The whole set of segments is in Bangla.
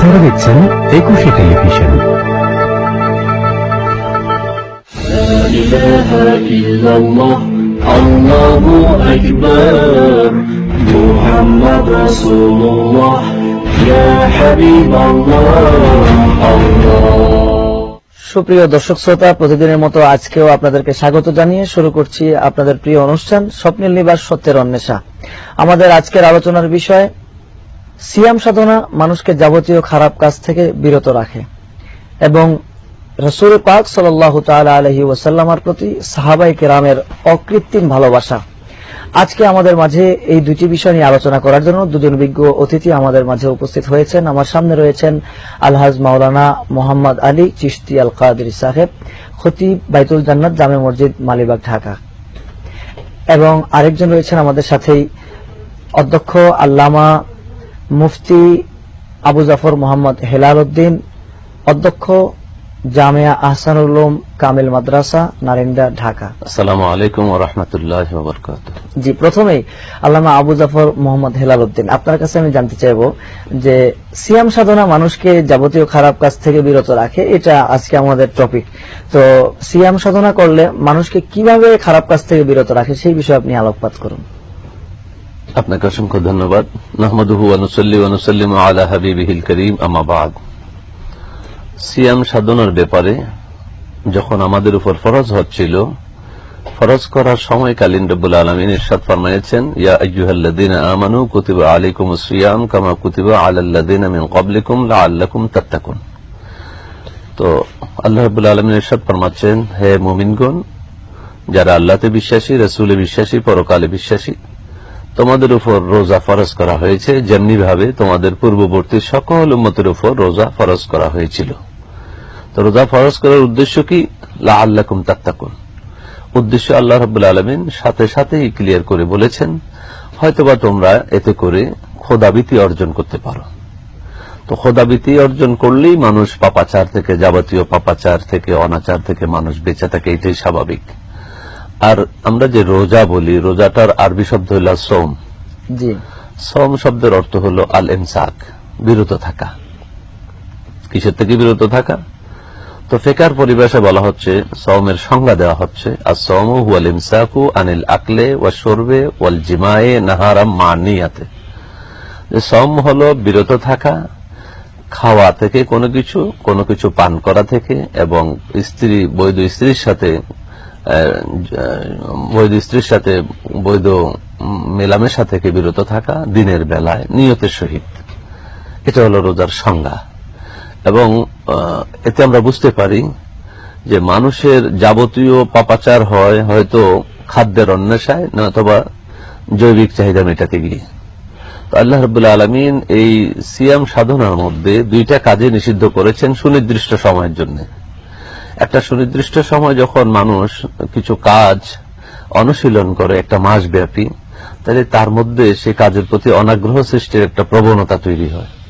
আপনারা দেখছেন একুশে টেলিভিশন لا إله إلا الله الله أكبر محمد رسول الله يا حبيب الله الله সুপ্রিয় দর্শক শ্রোতা প্রতিদিনের মতো আজকেও আপনাদেরকে স্বাগত জানিয়ে শুরু করছি আপনাদের প্রিয় অনুষ্ঠান স্বপ্নের নিবাস সত্যের অন্বেষা আমাদের আজকের আলোচনার বিষয় সিয়াম সাধনা মানুষকে যাবতীয় খারাপ কাজ থেকে বিরত রাখে এবং রসুল পাক সাল্লাহ তালা আলহি ওয়াসাল্লামার প্রতি সাহাবাই কেরামের অকৃত্রিম ভালোবাসা। আজকে আমাদের মাঝে এই দুটি বিষয় নিয়ে আলোচনা করার জন্য দুজন বিজ্ঞ অতিথি আমাদের মাঝে উপস্থিত হয়েছেন। আমার সামনে রয়েছেন আলহাজ মাওলানা মোহাম্মদ আলী চিশতি আল কাদরি সাহেব, খতিব বাইতুল জান্নাত জামে মসজিদ, মালিবাগ, ঢাকা। এবং আরেকজন রয়েছেন আমাদের সাথেই অধ্যক্ষ আল্লামা মুফতি আবু জাফর মোহাম্মদ হেলাল উদ্দিন অধ্যক্ষ জামিয়া আহসানুল উলুম কামিল মাদ্রাসা নারিন্দা ঢাকা। আসসালামু আলাইকুম ওয়া রাহমাতুল্লাহি ওয়া বারাকাতুহু। জি প্রথমেই আল্লামা আবু জাফর মোহাম্মদ হেলাল উদ্দিন আপনার কাছে আমি জানতে চাইব যে সিয়াম সাধনা মানুষকে যাবতীয় খারাপ কাজ থেকে বিরত রাখে এটা আজকে আমাদের টপিক তো সিয়াম সাধনা করলে মানুষকে কীভাবে খারাপ কাজ থেকে বিরত রাখে সেই বিষয়ে আপনি আলোকপাত করুন। আপনাকে অসংখ্য ধন্যবাদ। নাহমাদুহু ওয়া নুসাল্লি ওয়া আলা হাবিবিহিল করিম, আম্মা বাদ। সিয়াম সাধনার ব্যাপারে যখন আমাদের উপর ফরজ হচ্ছিল, ফরজ করার সময়কালীন রব্বুল আলামিন ইরশাদ ফরমাইছেন ইয়া আমানু কুতিবা আলাইকুমুস সিয়াম কামা কুতিবা আলাল্লাযীনা মিন ক্বাবলিকুম লাআল্লাকুম তাত্তাকুন। তো আল্লাহ রাব্বুল আলামিন ইরশাদ ফরমাচ্ছেন, হে মুমিনগণ, যারা আল্লাহতে বিশ্বাসী, রাসূলে বিশ্বাসী, পরকালে বিশ্বাসী তোমাদের উপর রোজা ফরজ করা হয়েছে, যেমনি ভাবে তোমাদের পূর্ববর্তী সকল উম্মতের উপর রোজা ফরজ করা হয়েছিল। তো রোজা ফরজ করার উদ্দেশ্য কি? লা আল্লাকুম তাত্তাকুন। উদ্দেশ্য আল্লাহ রাব্বুল আলমিন সাথে সাথেই ক্লিয়ার করে বলেছেন, হয়তোবা তোমরা এতে করে খোদাবিতি অর্জন করতে পারো। তো খোদাবিতি অর্জন করলেই মানুষ পাপাচার থেকে, যাবতীয় পাপাচার থেকে, অনাচার থেকে মানুষ বেঁচে থাকে, এটাই স্বাভাবিক। আর আমরা যে রোজা বলি রোজাটার আরবি শব্দ হল সোম। জি। সোম শব্দের অর্থ হল আল এমসাক বিরত থাকা। কিসের থেকে বিরত থাকা? তো ফেকার পরিবেশে বলা হচ্ছে সৌমের সংজ্ঞা দেওয়া হচ্ছে আর সৌম হুয়াল ইমসাকু আনিল আকলে ওয়া সরবে ওয়াল জিমায়ে নাহারাম মানিয়াতে। যে সৌম হল বিরত থাকা খাওয়া থেকে কোনো কিছু কোনো কিছু পান করা থেকে এবং স্ত্রী বৈধ স্ত্রীর সাথে বৈধ স্ত্রীর সাথে বৈধ মেলামেশা থেকে বিরত থাকা দিনের বেলায় নিয়তের সহিত। এটা হলো রোজার সংজ্ঞা। এবং এতে আমরা বুঝতে পারি যে মানুষের যাবতীয় পাপাচার হয় হয়তো খাদ্যের অন্বেষায় না অথবা জৈবিক চাহিদা মেটাতে গিয়ে। তো আল্লাহ রবুল্লা আলমিন এই সিয়াম সাধনার মধ্যে দুইটা কাজে নিষিদ্ধ করেছেন সুনির্দিষ্ট সময়ের জন্য। একটা সুনির্দিষ্ট সময় যখন মানুষ কিছু কাজ অনুশীলন করে একটা মাস ব্যাপী তাহলে তার মধ্যে সে কাজের প্রতি অনাগ্রহ সৃষ্টির একটা প্রবণতা তৈরি হয়।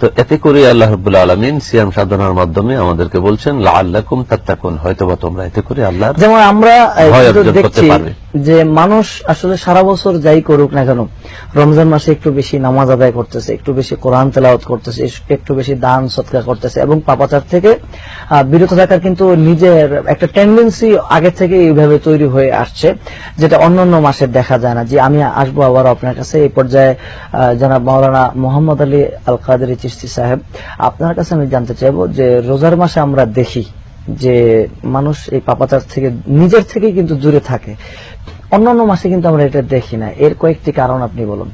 তো এতে করে আল্লাহ রবুল্লা আলমিন সিয়াম সাধনার মাধ্যমে আমাদেরকে বলছেন লা আল্লাকুম তাত্তাকুন হয়তোবা তোমরা এতে করে আল্লাহ যেমন আমরা দেখছি যে মানুষ আসলে সারা বছর যাই করুক না কেন রমজান মাসে একটু বেশি নামাজ আদায় করতেছে একটু বেশি কোরআন তেলাওয়াত করতেছে একটু বেশি দান সৎকার করতেছে এবং পাপাচার থেকে বিরত থাকার কিন্তু নিজের একটা টেন্ডেন্সি আগে থেকে এইভাবে তৈরি হয়ে আসছে যেটা অন্যান্য মাসে দেখা যায় না। যে আমি আসব আবার আপনার কাছে এই পর্যায়ে জনাব মাওলানা মোহাম্মদ আলী আল কাদের চিস্তি সাহেব, আপনার কাছে আমি জানতে চাইব যে রোজার মাসে আমরা দেখি যে মানুষ এই পাপাচার থেকে, নিজের থেকেই কিন্তু দূরে থাকে। অন্যান্য মাসে কিন্তু আমরা এটা দেখি না। এর কয়েকটি কারণ আপনি বলুন।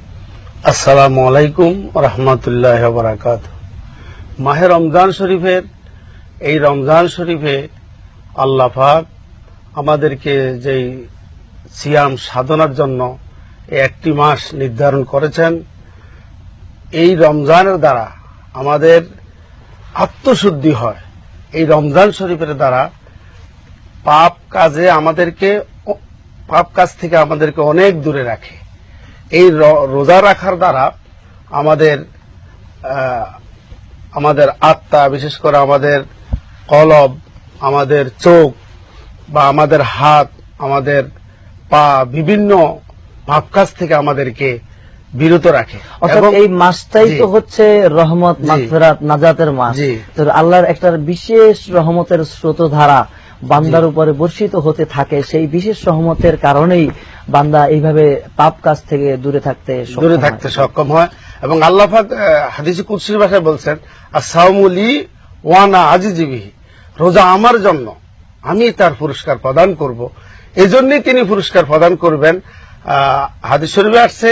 আসসালামু আলাইকুম রহমতুল্লাহ বরাকাত মাহে রমজান শরীফের, এই রমজান শরীফে আল্লাহ পাক আমাদেরকে যেই সিয়াম সাধনার জন্য একটি মাস নির্ধারণ করেছেন, এই রমজানের দ্বারা আমাদের আত্মশুদ্ধি হয়। এই রমজান শরীফের দ্বারা পাপ কাজে আমাদেরকে পাপ কাজ থেকে আমাদেরকে অনেক দূরে রাখে। এই রোজা রাখার দ্বারা আমাদের আমাদের আত্মা, বিশেষ করে আমাদের কলব, আমাদের চোখ বা আমাদের হাত, আমাদের পা, বিভিন্ন পাপ কাজ থেকে আমাদেরকে বিরত রাখে। অর্থাৎ এই মাসটাই তো হচ্ছে রহমত। মাগফিরাত নাজাতের মাস। তো আল্লাহর একটা বিশেষ রহমতের স্রোতধারা বান্দার উপরে বর্ষিত হতে থাকে সেই বিশেষ রহমতের কারণেই বান্দা এইভাবে পাপ কাজ থেকে দূরে থাকতে দূরে থাকতে সক্ষম হয়। এবং আল্লাহ হাদিসে কুদসির ভাষায় বলছেন সাউমুলি ওয়ানা আজিজিবিহি। রোজা আমার জন্য আমি তার পুরস্কার প্রদান করব। এজন্যই তিনি পুরস্কার প্রদান করবেন। হাদিস শরীফে আসছে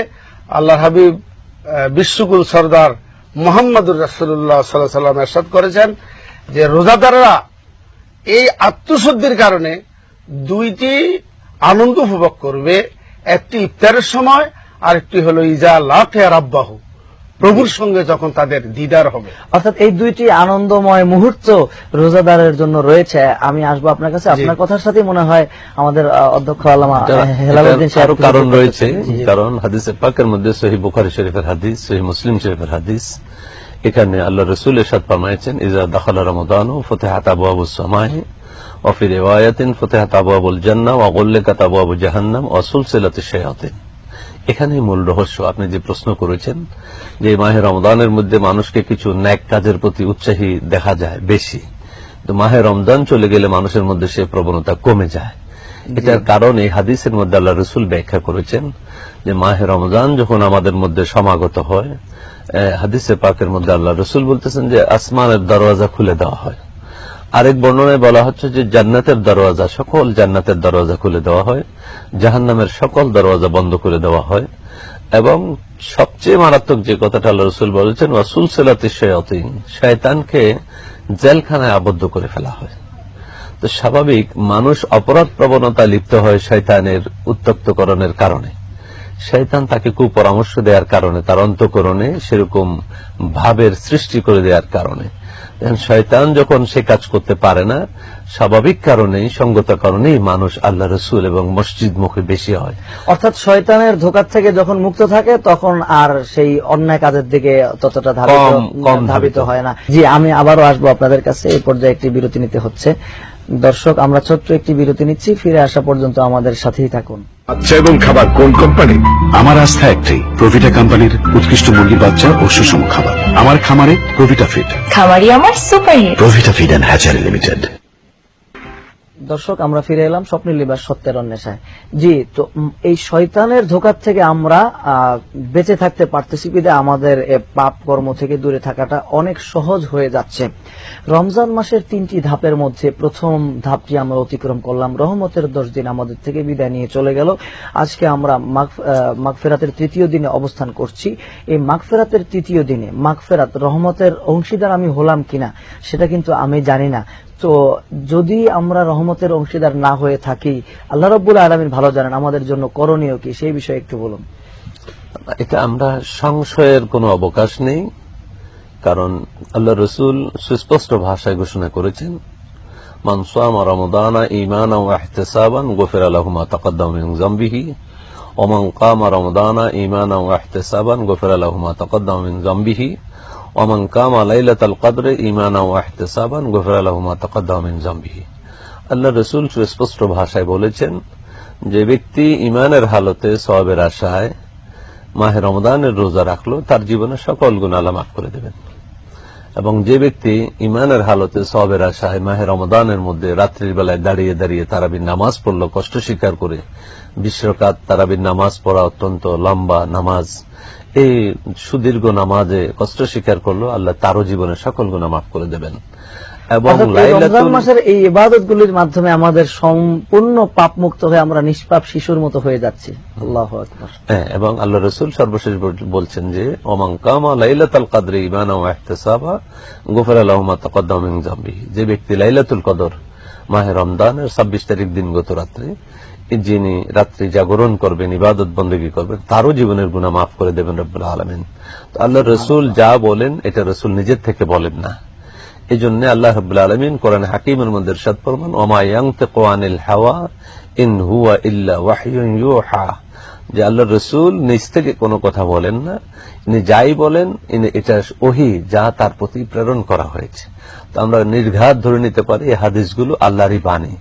আল্লাহ হাবিব বিশ্বকুল সর্দার মোহাম্মদুর রাসুল্লাহ সাল্লাহ সাল্লাম এরশাদ করেছেন যে রোজাদাররা এই আত্মশুদ্ধির কারণে দুইটি আনন্দ উপভোগ করবে, একটি ইফতারের সময় আর একটি হল, ইজা লাফে রাব্বাহু। প্রভুর সঙ্গে যখন তাদের দিদার হবে অর্থাৎ এই দুইটি আনন্দময় মুহূর্ত রোজাদারের জন্য রয়েছে আমি আসবো আপনার কাছে আপনার কথার সাথে মনে হয় আমাদের আহ, অধ্যক্ষ আল্লামা এটা- হেলালুদ্দিন এটার সাহেব আরো কিছু কারণ বলতে রয়েছে চাচ্ছেন। জি। কারণ হাদিসে পাকের মধ্যে সহি বুখারি শরীফের হাদিস সহি মুসলিম শরীফের হাদিস এখানে আল্লাহ রসুল এরশাদ ফরমাইছেন ইজা দাখালা রমাদান ফতেহাত আবু সামাহি وفي رواية فتحت أبواب الجنة وغلقت أبواب جهنم وسلسلة الشياطين এখানে মূল রহস্য। আপনি যে প্রশ্ন করেছেন যে মাহে রমদানের মধ্যে মানুষকে কিছু ন্যাক কাজের প্রতি উৎসাহী দেখা যায় বেশি তো মাহে রমজান চলে গেলে মানুষের মধ্যে সে প্রবণতা কমে যায়। এটার কারণ এই হাদিসের মধ্যে আল্লাহ রসুল ব্যাখ্যা করেছেন যে মাহে রমজান যখন আমাদের মধ্যে সমাগত হয় হাদিসে পাকের মধ্যে আল্লাহ রসুল বলতেছেন যে আসমানের দরওয়াজা খুলে দেওয়া হয়। আরেক বর্ণনায় বলা হচ্ছে যে জান্নাতের দরওয়াজা সকল জান্নাতের দরওয়াজা খুলে দেওয়া হয়, জাহান্নামের সকল দরওয়াজা বন্ধ করে দেওয়া হয়, এবং সবচেয়ে মারাত্মক যে কথাটা আল্লাহ রসুল বলেছেন ওয়াসুল সেলাতে শয়াতিন শয়তানকে জেলখানায় আবদ্ধ করে ফেলা হয়। তো স্বাভাবিক, মানুষ অপরাধ প্রবণতা লিপ্ত হয় শয়তানের উত্তক্তকরণের কারণে। শয়তান তাকে কুপরামর্শ দেওয়ার কারণে তার অন্তকরণে সেরকম ভাবের সৃষ্টি করে দেওয়ার কারণে। শয়তান যখন সে কাজ করতে পারে না স্বাভাবিক কারণেই সঙ্গত কারণেই মানুষ আল্লাহ রসুল এবং মসজিদ মুখে বেশি হয়। অর্থাৎ শয়তানের ধোকার থেকে যখন মুক্ত থাকে তখন আর সেই অন্যায় কাজের দিকে ততটা ধাবিত কম-। হয় না। জি আমি আবারও আসব আপনাদের কাছে। এই পর্যায়ে একটি বিরতি নিতে হচ্ছে। দর্শক আমরা ছোট্ট একটি বিরতি নিচ্ছি ফিরে আসা পর্যন্ত আমাদের সাথেই থাকুন। বাচ্চা এবং খাবার কোন কোম্পানি? আমার আস্থা একটাই প্রভিটা কোম্পানির উৎকৃষ্ট মুরগি বাচ্চা ও সুষম খাবার। আমার খামারে প্রভিটা ফিড। খামারি আমার superhit. Provita feed and hatchery limited. দর্শক, আমরা ফিরে এলাম স্বপ্নের লিবার সত্যের অন্বেষায়। জি, তো এই শয়তানের ধোকার থেকে আমরা বেঁচে থাকতে পারতেছি বিদে আমাদের পাপ কর্ম থেকে দূরে থাকাটা অনেক সহজ হয়ে যাচ্ছে। রমজান মাসের তিনটি ধাপের মধ্যে প্রথম ধাপটি আমরা অতিক্রম করলাম। রহমতের দশ দিন আমাদের থেকে বিদায় নিয়ে চলে গেল। আজকে আমরা মাগফেরাতের তৃতীয় দিনে অবস্থান করছি। এই মাগফেরাতের তৃতীয় দিনে, মাগফেরাত রহমতের অংশীদার আমি হলাম কিনা, সেটা কিন্তু আমি জানি না। তো যদি আমরা রহমতের অংশীদার না হয়ে থাকি, আল্লাহ রব্বুল আলমিন ভালো জানেন আমাদের জন্য করণীয় কি, সেই বিষয়ে একটু বলুন। এটা আমরা সংশয়ের কোনো অবকাশ নেই, কারণ আল্লাহ রসুল সুস্পষ্ট ভাষায় ঘোষণা করেছেন মানসাম রমদানা ইমান ওয়াহতেসাবান গোফের আলহমা তকদ্দাম জম্বিহি ওমান কাম রমদানা ইমান ওয়াহতেসাবান গোফের আলহমা তকদ্দাম জম্বিহি ওমান কাম লাইলাতাল কদরে ইমান ওয়াহতেসাবান গোফের আলহমা তকদ্দাম জম্বিহি আল্লাহ রসুল সুস্পষ্ট ভাষায় বলেছেন, যে ব্যক্তি ইমানের হালতে সবের আশায় মাহে রমদানের রোজা রাখল, তার জীবনে সকল গুণ আল্লাহ মাফ করে দেবেন। এবং যে ব্যক্তি ইমানের হালতে সবের আশায় মাহে রমদানের মধ্যে রাত্রির বেলায় দাঁড়িয়ে দাঁড়িয়ে তারাবির নামাজ পড়ল, কষ্ট স্বীকার করে বিশ্বকাত তারাবির নামাজ পড়া অত্যন্ত লম্বা নামাজ এই সুদীর্ঘ নামাজে কষ্ট স্বীকার করল আল্লাহ তারও জীবনে সকল গুণা মাফ করে দেবেন। এবং রমজান মাসের এই ইবাদত গুলির মাধ্যমে আমাদের সম্পূর্ণ পাপ মুক্ত হয়ে আমরা নিষ্পাপ শিশুর মতো হয়ে যাচ্ছি। আল্লাহ হ্যাঁ, এবং আল্লাহ রসুল সর্বশেষ বলছেন যে ওমান কামা লাইলাতুল কদরে ইমানা ওয়া ইহতিসাবা গুফির লাহু মা তাকাদ্দামা যে ব্যক্তি লাইলাতুল কদর মাহে রমজানের 26 তারিখ দিন গত রাত্রে যিনি রাত্রি জাগরণ করবেন, ইবাদত বন্দেগী করবেন, তারও জীবনের গুণা মাফ করে দেবেন রব্বুল আলামিন। তো আল্লাহ রসুল যা বলেন, এটা রসুল নিজের থেকে বলেন না। এই জন্য আল্লাহ রব্বুল আলমিন কোরআন হাকিমের মধ্যে সাদ ফরমান, ওমা ইয়াংতিকু আনিল হাওয়া ইন হুয়া ইল্লা ওয়াহয়ুন ইউহা। যে আল্লাহ রসুল নিজ থেকে কোনো কথা বলেন না। ইনি যাই বলেন, ইনি এটা ওহি যা তার প্রতি প্রেরণ করা হয়েছে। তো আমরা নির্ঘাত ধরে নিতে পারি এই হাদিসগুলো আল্লাহরই বাণী।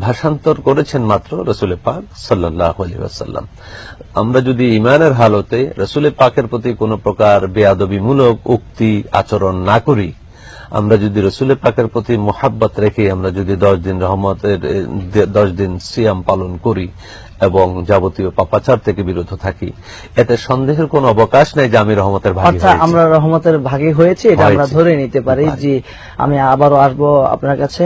ভাষান্তর করেছেন মাত্র রসুল পাক সাল্লাহ আলিবাসাল্লাম আমরা যদি ইমানের হালতে রসুল পাকের প্রতি কোনো প্রকার বেয়াদবিমূলক উক্তি আচরণ না করি, আমরা যদি রসুলের পাকের প্রতি মোহাব্বত রেখে আমরা যদি দশ দিন রহমতের দশ দিন সিয়াম পালন করি এবং যাবতীয় পাপাচার থেকে বিরত থাকি। এতে সন্দেহের কোনো অবকাশ নেই যে আমি রহমতের ভাগী অর্থাৎ আমরা রহমতের ভাগে হয়েছে এটা আমরা ধরে নিতে পারি। জি আমি আবারও আসব আপনার কাছে।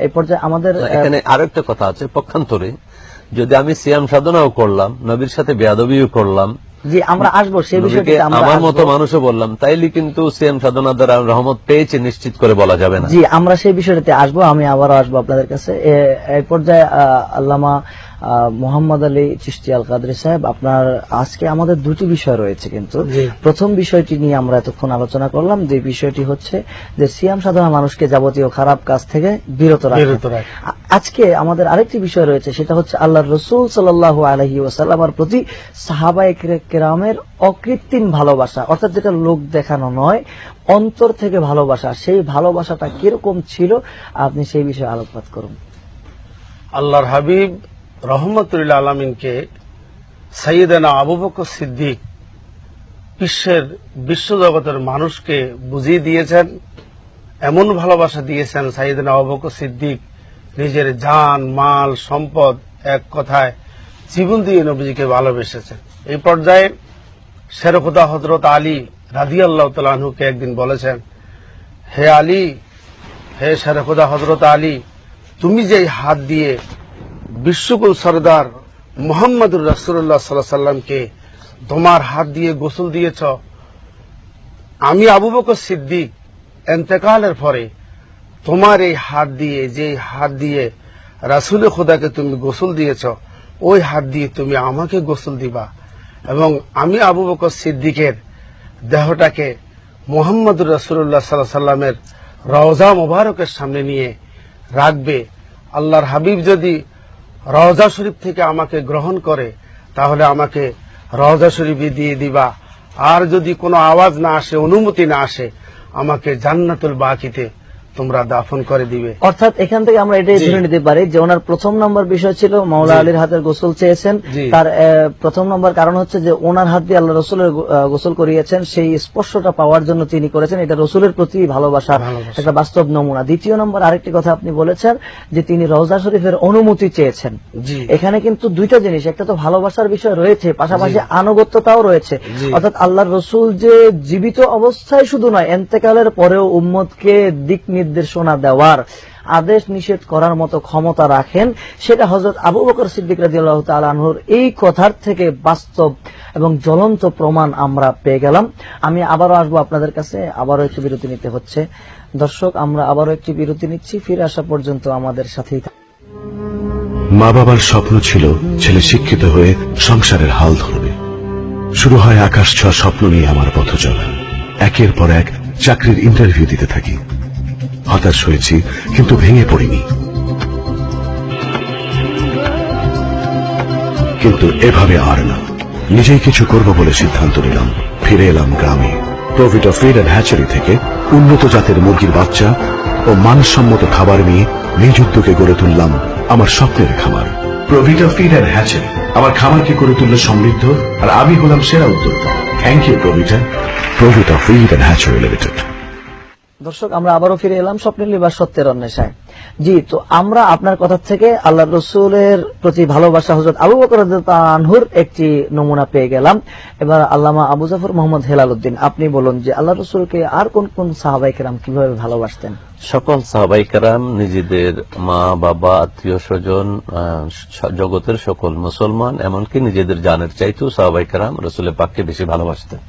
এই পর্যায়ে আমাদের এখানে আরেকটা কথা আছে পক্ষান্তরে। যদি আমি সিয়াম সাধনাও করলাম নবীর সাথে বেয়াদবিও করলাম জি আমরা আসব সেই বিষয়টি আমার মতো মানুষও বললাম তাইলে কিন্তু সিএম সাধনা দ্বারা রহমত পেয়েছে নিশ্চিত করে বলা যাবে না। জি আমরা সেই বিষয়টাতে আসব আমি আবারও আসব আপনাদের কাছে। এ- এই পর্যায়ে আল্লামা মোহাম্মদ আলী চিস্তি আল কাদরি সাহেব আপনার আজকে আমাদের দুটি বিষয় রয়েছে কিন্তু। প্রথম বিষয়টি নিয়ে আমরা এতক্ষণ আলোচনা করলাম যে বিষয়টি হচ্ছে যে সিয়াম সাধনা মানুষকে যাবতীয় খারাপ কাজ থেকে বিরত রাখে। আজকে আমাদের আরেকটি বিষয় রয়েছে সেটা হচ্ছে আল্লাহ রসুল সাল্লাহ আলহি ওসাল্লামার প্রতি সাহাবাই কেরামের অকৃত্রিম ভালোবাসা অর্থাৎ যেটা লোক দেখানো নয় অন্তর থেকে ভালোবাসা সেই ভালোবাসাটা কীরকম ছিল আপনি সেই বিষয়ে আলোকপাত করুন। আল্লাহর হাবিব রহমতুল্লাহ আলমিনকে সৈয়দানা আবু সিদ্দিক বিশ্বের বিশ্বজগতের মানুষকে বুঝিয়ে দিয়েছেন, এমন ভালোবাসা দিয়েছেন সাইয়েদনা আবু সিদ্দিক নিজের জান, মাল, সম্পদ এক কথায় জীবন দিয়ে নবীজিকে ভালোবেসেছেন। এই পর্যায়ে শেরখুদা হজরত আলী রাজি আল্লাহ তালুকে একদিন বলেছেন, হে আলী, হে শেরখুদা হজরত আলী, তুমি যে হাত দিয়ে বিশ্বকুল সর্দার মোহাম্মদুর রাসুল্লাহ সাল্লাহ সাল্লামকে তোমার হাত দিয়ে গোসল দিয়েছ। আমি আবু বকর সিদ্দিক এন্তেকালের পরে তোমার এই হাত দিয়ে যে হাত দিয়ে রাসুল খোদাকে তুমি গোসল দিয়েছ, ওই হাত দিয়ে তুমি আমাকে গোসল দিবা এবং আমি আবু বকর সিদ্দিকের দেহটাকে মোহাম্মদুর রাসুল্লাহ সাল্লাহ সাল্লামের রওজা মোবারকের সামনে নিয়ে রাখবে। আল্লাহর হাবিব যদি রওজা শরীফ থেকে আমাকে গ্রহণ করে, তাহলে আমাকে রওজা শরীফে দিয়ে দিবা। আর যদি কোনো আওয়াজ না আসে, অনুমতি না আসে, আমাকে জান্নাতুল বাকিতে তোমরা দাফন করে দিবে। অর্থাৎ এখান থেকে আমরা এটাই ধরে নিতে পারি যে ওনার প্রথম নম্বর বিষয় ছিল মাওলা আলীর হাতের গোসল চেয়েছেন। তার প্রথম নম্বর কারণ হচ্ছে যে ওনার হাত দিয়ে আল্লাহ রসুলের গোসল করিয়েছেন সেই স্পর্শটা পাওয়ার জন্য তিনি করেছেন। এটা রসুলের প্রতি ভালোবাসা। একটা বাস্তব নমুনা। দ্বিতীয় নম্বর আরেকটি কথা আপনি বলেছেন যে তিনি রওজা শরীফের অনুমতি চেয়েছেন। এখানে কিন্তু দুইটা জিনিস একটা তো ভালোবাসার বিষয় রয়েছে পাশাপাশি আনুগত্যতাও রয়েছে। অর্থাৎ আল্লাহ রসুল যে জীবিত অবস্থায় শুধু নয় এন্তেকালের পরেও উম্মতকে দিক নির্দেশনা দেওয়ার আদেশ নিষেধ করার মতো ক্ষমতা রাখেন, সেটা হজরত আবু বকর সিদ্দিক রাজিয়াল্লাহ তালানহুর এই কথার থেকে বাস্তব এবং জ্বলন্ত প্রমাণ আমরা পেয়ে গেলাম। আমি আবারও আসব আপনাদের কাছে, আবারও একটি বিরতি নিতে হচ্ছে। দর্শক, আমরা আবারও একটি বিরতি নিচ্ছি, ফিরে আসা পর্যন্ত আমাদের সাথেই মা বাবার স্বপ্ন ছিল ছেলে শিক্ষিত হয়ে সংসারের হাল ধরবে। শুরু হয় আকাশ ছোঁয়া স্বপ্ন নিয়ে আমার পথ চলা একের পর এক চাকরির ইন্টারভিউ দিতে থাকি। হতাশ হয়েছি, কিন্তু ভেঙে পড়িনি। কিন্তু এভাবে আর না। নিজেই কিছু করব বলে সিদ্ধান্ত নিলাম। ফিরে এলাম গ্রামে। প্রফিট অফ ফিড অ্যান্ড থেকে উন্নত জাতের মুরগির বাচ্চা ও মানসম্মত খাবার নিয়ে উদ্যোগে গড়ে তুললাম আমার স্বপ্নের খামার। Profit of feed and hatchery আমার খামারকে করে তুললে সমৃদ্ধ আর আমি হলাম সেরা উদ্যোক্তা। Thank you Provita profit of feed and hatchery limited দর্শক, আমরা আবারও ফিরে এলাম স্বপ্নের লিবার সত্যের অন্বেষায়। জি, তো আমরা আপনার কথা থেকে আল্লাহ রসুলের প্রতি ভালোবাসা হজরত আবু বকর আনহুর একটি নমুনা পেয়ে গেলাম। এবার আল্লামা আবু জাফর মোহাম্মদ হেলাল উদ্দিন আপনি বলুন যে আল্লাহ রসুলকে আর কোন কোন সাহাবাই কেরাম কীভাবে ভালোবাসতেন? সকল সাহাবাই কারাম, নিজেদের মা, বাবা, আত্মীয় স্বজন জগতের সকল মুসলমান, এমনকি নিজেদের জানের চাইতেও সাহাবাই কারাম রসুলের পাককে বেশি ভালোবাসতেন।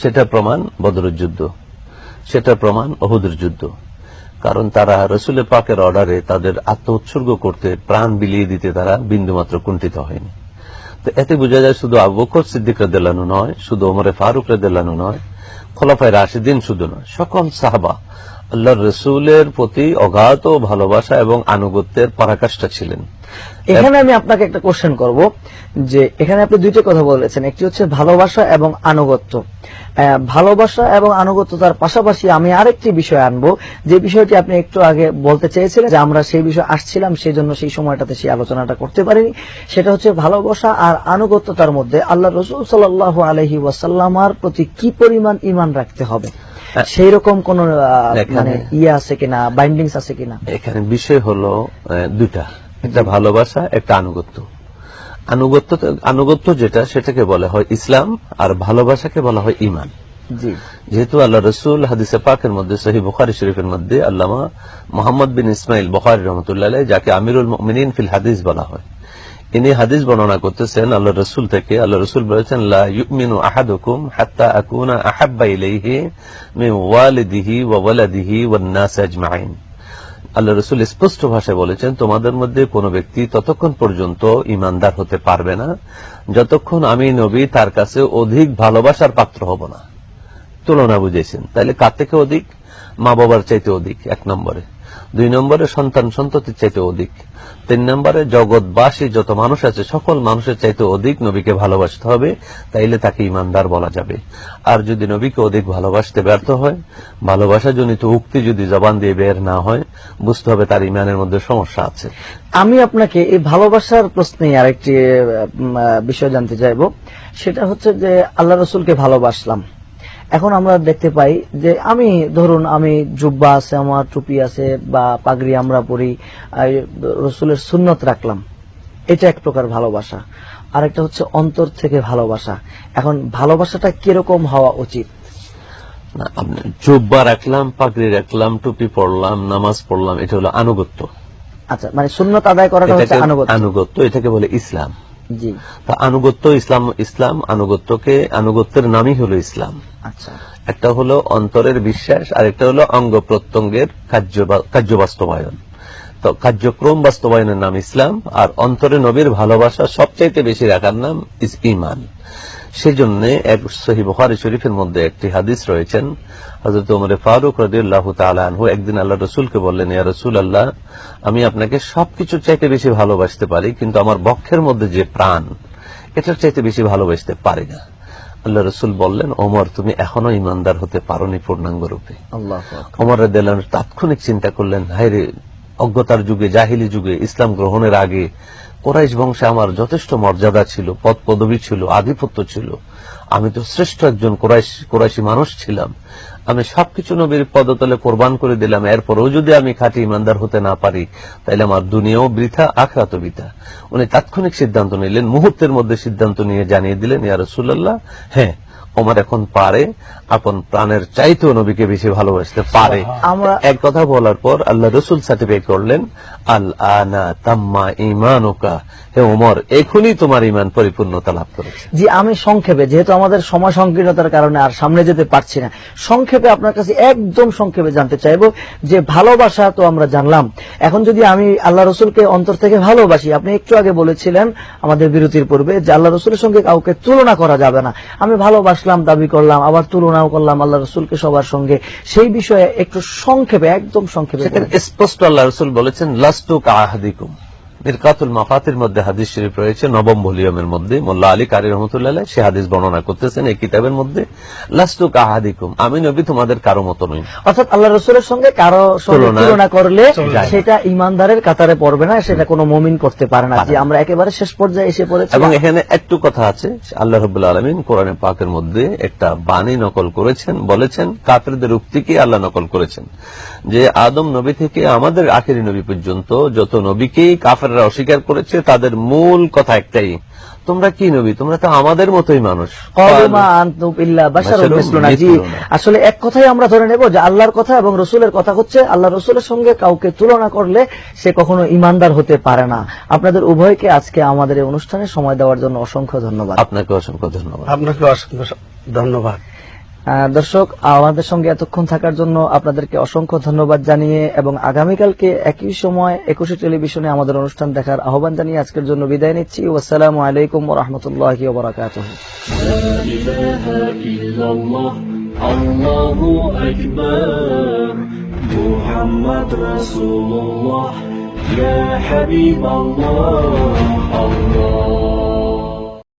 সেটা প্রমাণ বদরের যুদ্ধ। সেটা প্রমাণ অহুদের যুদ্ধ। কারণ তারা রসুল পাকের অর্ডারে তাদের আত্ম উৎসর্গ করতে প্রাণ বিলিয়ে দিতে তারা বিন্দুমাত্র কুণ্ঠিত হয়নি। তো এতে বোঝা যায় শুধু আবু সিদ্দিক রেদেলানু নয়, শুধু ওমরে ফারুক রেদেলানু নয়, খোলাফায় রাশিদিন শুধু নয়, সকল সাহাবা আল্লাহ রসুলের প্রতি অগাধ ভালোবাসা এবং আনুগত্যের পরাকাষ্ঠা ছিলেন। এখানে আমি আপনাকে একটা কোশ্চেন করব, যে এখানে আপনি দুইটা কথা বলেছেন। একটি হচ্ছে ভালোবাসা এবং আনুগত্য। ভালোবাসা এবং আনুগত্যতার পাশাপাশি আমি আরেকটি বিষয় আনব। যে বিষয়টি আপনি একটু আগে বলতে চেয়েছিলেন যে আমরা সেই বিষয়ে আসছিলাম সেই জন্য সেই সময়টাতে সেই আলোচনাটা করতে পারিনি। সেটা হচ্ছে ভালোবাসা আর আনুগত্যতার মধ্যে আল্লাহ রসুল সাল্লাহ আলহি ওয়াসাল্লামার প্রতি কি পরিমাণ ইমান রাখতে হবে? সেই রকম কোন মানে ইয়ে আছে কিনা বাইন্ডিংস আছে কিনা? এখানে বিষয় হলো দুইটা। একটা ভালোবাসা একটা আনুগত্য। আনুগত্য আনুগত্য যেটা সেটাকে বলা হয় ইসলাম আর ভালোবাসাকে বলা হয় ইমান যেহেতু আল্লাহ রসুল হাদিসে পাকের মধ্যে সহি বুখারি শরীফের মধ্যে আল্লামা মোহাম্মদ বিন ইসমাইল বুখারি রহমতুল্লাহ যাকে আমিরুল মিনীন ফিল হাদিস বলা হয়। ইনি হাদিস বর্ণনা করতেছেন, আল্লাহ রসুল থেকে, আল্লাহ রসুল বলেছেন, লা আহাদুকুম হাত্তা আকুনা আহাব্বা ইলাইহি মিন ওয়ালিদিহি ওয়া ওয়ালাদিহি ওয়ান নাস আজমাইন। আল্লাহ রসুল স্পষ্ট ভাষায় বলেছেন, তোমাদের মধ্যে কোনো ব্যক্তি ততক্ষণ পর্যন্ত ইমানদার হতে পারবে না। যতক্ষণ আমি নবী, তার কাছে অধিক ভালোবাসার পাত্র হব না। তুলনা বুঝেছেন। তাহলে কার থেকে অধিক? মা বাবার চাইতে অধিক, এক নম্বরে। দুই নম্বরে সন্তান সন্ততির চাইতে অধিক। তিন নম্বরে জগৎবাসী যত মানুষ আছে, সকল মানুষের চাইতে অধিক নবীকে ভালোবাসতে হবে, তাইলে তাকে ইমানদার বলা যাবে। আর যদি নবীকে অধিক ভালোবাসতে ব্যর্থ হয় ভালোবাসা জনিত উক্তি যদি জবান দিয়ে বের না হয়, বুঝতে হবে তার ইমানের মধ্যে সমস্যা আছে। আমি আপনাকে এই ভালোবাসার প্রশ্নে আরেকটি বিষয় জানতে চাইব। সেটা হচ্ছে যে আল্লাহ রসুলকে ভালোবাসলাম। এখন আমরা দেখতে পাই যে আমি ধরুন আমি জুব্বা আছে আমার টুপি আছে বা পাগড়ি আমরা পরি রসুলের সুন্নত রাখলাম। এটা এক প্রকার ভালোবাসা। আরেকটা হচ্ছে অন্তর থেকে ভালোবাসা। এখন ভালোবাসাটা কীরকম হওয়া উচিত? জুব্বা রাখলাম পাগড়ি রাখলাম টুপি পড়লাম নামাজ পড়লাম এটা হলো আনুগত্য। আচ্ছা মানে সুন্নত আদায় করাটা হচ্ছে আনুগত্য। আনুগত্য এটাকে বলে ইসলাম। আনুগত্য ইসলাম ইসলাম আনুগত্যকে আনুগত্যের নামই হলো ইসলাম। আচ্ছা। একটা হলো অন্তরের বিশ্বাস আর একটা হলো অঙ্গ প্রত্যঙ্গের কার্য কার্য বাস্তবায়ন। তো কার্যক্রম বাস্তবায়নের নাম ইসলাম আর অন্তরে নবীর ভালোবাসা সবচাইতে বেশি রাখার নাম ইমান সেই জন্য এক সহি বুখারী শরীফের মধ্যে একটি হাদিস রয়েছেন হজরত উমর ফারুক রাদিয়াল্লাহু তাআলা আনহু একদিন আল্লাহ রসুলকে বললেন ইয়া রসুল আল্লাহ আমি আপনাকে সবকিছুর চাইতে বেশি ভালোবাসতে পারি কিন্তু আমার বক্ষের মধ্যে যে প্রাণ এটার চাইতে বেশি ভালোবাসতে পারি না। আল্লাহ রসুল বললেন ওমর তুমি এখনও ইমানদার হতে পারোনি পূর্ণাঙ্গ রূপে। আল্লাহ ওমর রাদিয়াল্লাহু তাৎক্ষণিক চিন্তা করলেন হায়রে অজ্ঞতার যুগে, জাহিলি যুগে, ইসলাম গ্রহণের আগে কোরাইশ বংশে আমার যথেষ্ট মর্যাদা ছিল পদ পদবী ছিল, আধিপত্য ছিল। আমি তো শ্রেষ্ঠ একজন কোরাইশ, কোরাইশি মানুষ ছিলাম। আমি সবকিছু নবীর পদতলে কোরবান করে দিলাম। এরপরেও যদি আমি খাঁটি ইমানদার হতে না পারি, তাহলে আমার দুনিয়াও বৃথা, আখরাত বৃথা। উনি তাৎক্ষণিক সিদ্ধান্ত নিলেন, মুহূর্তের মধ্যে সিদ্ধান্ত নিয়ে জানিয়ে দিলেন, ইয়া রাসূলুল্লাহ হ্যাঁ ওমর এখন পারে আপন প্রাণের চাইতেও নবীকে বেশি ভালোবাসতে পারে। আমরা- এক কথা বলার পর আল্লাহ রসুল সার্টিফাই করলেন আল আনা তাম্মা ইমানুকা হে ওমর এখনই তোমার ইমান পরিপূর্ণতা লাভ করেছে। জি আমি সংক্ষেপে যেহেতু আমাদের সময় সংকীর্ণতার কারণে আর সামনে যেতে পারছি না সংক্ষেপে আপনার কাছে একদম সংক্ষেপে জানতে চাইব যে ভালোবাসা তো আমরা জানলাম। এখন যদি আমি আল্লাহ রসুলকে অন্তর থেকে ভালোবাসি আপনি একটু আগে বলেছিলেন আমাদের বিরতির পূর্বে যে আল্লাহ রসুলের সঙ্গে কাউকে তুলনা করা যাবে না। আমি ভালোবাসলাম দাবি করলাম আবার তুলনাও করলাম আল্লাহ রসুলকে সবার সঙ্গে। সেই বিষয়ে একটু সংক্ষেপে একদম সংক্ষেপে স্পষ্ট আল্লাহ রসুল বলেছেন লাস্তু কাহাদিকুম মিরকাতুল মাফাতির মধ্যে হাদিস শরীফ রয়েছে নবম ভলিউমের মধ্যে। মোল্লা আলী কারি রহমতুল্লাহ সে হাদিস বর্ণনা করতেছেন এই কিতাবের মধ্যে। লাস্তু কাহাদিকুম আমি নবী তোমাদের কারও মতো নই। অর্থাৎ আল্লাহ রসুলের সঙ্গে কারও তুলনা করলে সেটা ইমানদারের কাতারে পড়বে না সেটা কোনো মমিন করতে পারে না যে আমরা একেবারে শেষ পর্যায়ে এসে পড়েছি এবং এখানে একটু কথা আছে আল্লাহ রবুল্লা আলমিন কোরআনে পাকের মধ্যে একটা বাণী নকল করেছেন বলেছেন কাফেরদের উক্তিকে আল্লাহ নকল করেছেন? যে আদম নবী থেকে আমাদের আখেরি নবী পর্যন্ত যত নবীকেই কাফেররা অস্বীকার করেছে তাদের মূল কথা একটাই। তোমরা কি নবী? তোমরা তো আমাদের মতোই মানুষ। আসলে এক কথাই আমরা ধরে নেব যে আল্লাহর কথা এবং রসুলের কথা হচ্ছে আল্লাহ রসুলের সঙ্গে কাউকে তুলনা করলে সে কখনো ইমানদার হতে পারে না। আপনাদের উভয়কে আজকে আমাদের এই অনুষ্ঠানে সময় দেওয়ার জন্য অসংখ্য ধন্যবাদ। আপনাকে অসংখ্য ধন্যবাদ। আপনাকে অসংখ্য ধন্যবাদ। দর্শক আমাদের সঙ্গে এতক্ষণ থাকার জন্য আপনাদেরকে অসংখ্য ধন্যবাদ জানিয়ে এবং আগামীকালকে একই সময় একুশে টেলিভিশনে আমাদের অনুষ্ঠান দেখার আহ্বান জানিয়ে আজকের জন্য বিদায় নিচ্ছি ওয়াসালামু আলাইকুম রহমতুল্লাহ ওবরাকাতুহ لا إله إلا الله الله أكبر محمد رسول الله يا حبيب الله الله